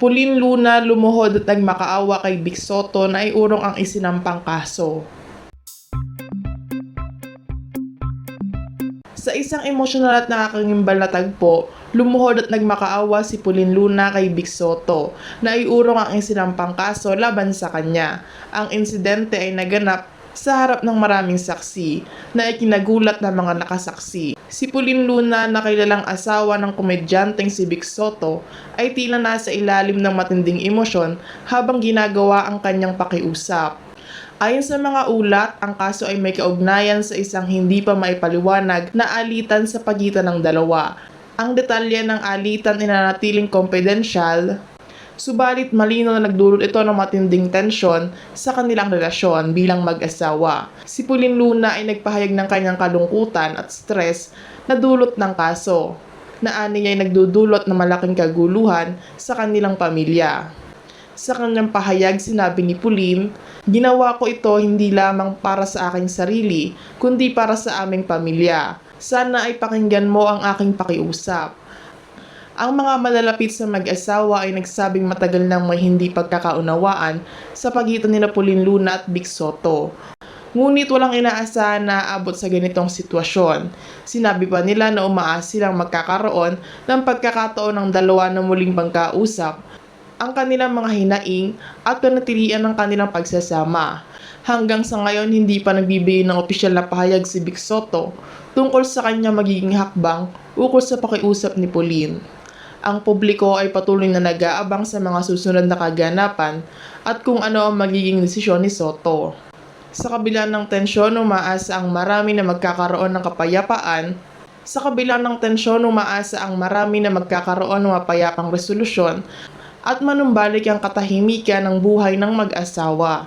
Pulin Luna lumuhod at nagmakaawa kay Vic Soto na iurong ang isinampang kaso. Sa isang emosyonal at nakakangimbal na tagpo, lumuhod at nagmakaawa si Pulin Luna kay Vic Soto na iurong ang isinampang kaso laban sa kanya. Ang insidente ay naganap sa harap ng maraming saksi na ikinagulat ng mga nakasaksi. Si Pulin Luna na kilalang asawa ng komedyanteng si Vic Soto ay tila nasa ilalim ng matinding emosyon habang ginagawa ang kanyang pakiusap. Ayon sa mga ulat, ang kaso ay may kaugnayan sa isang hindi pa maipaliwanag na alitan sa pagitan ng dalawa. Ang detalye ng alitan ay nanatiling confidential, subalit malino na nagdulot ito ng matinding tensyon sa kanilang relasyon bilang mag-asawa. Si Pulin Luna ay nagpahayag ng kanyang kalungkutan at stress na dulot ng kaso, na ani niya ay nagdudulot ng malaking kaguluhan sa kanilang pamilya. Sa kanyang pahayag, sinabi ni Pulin, Ginawa ko ito hindi lamang para sa aking sarili, kundi para sa aming pamilya. Sana ay pakinggan mo ang aking pakiusap. Ang mga malalapit sa mag-asawa ay nagsabing matagal nang may hindi pagkakaunawaan sa pagitan nila Pulin Luna at Vic Soto. Ngunit walang inaasahan na aabot sa ganitong sitwasyon. Sinabi pa nila na umaas silang magkakaroon ng pagkakataon ng dalawa na muling pagkausap ang kanilang mga hinaing at panatilian ng kanilang pagsasama. Hanggang sa ngayon, hindi pa nagbibigay ng opisyal na pahayag si Vic Soto tungkol sa kanya magiging hakbang ukol sa pakiusap ni Pauline. Ang publiko ay patuloy na nag-aabang sa mga susunod na kaganapan at kung ano ang magiging desisyon ni Soto. Sa kabila ng tensyon, umaasa ang marami na magkakaroon ng kapayapaan sa kabila ng tensyon, umaasa ang marami na magkakaroon ng mapayapang resolusyon at manumbalik ang katahimikan ng buhay ng mag-asawa.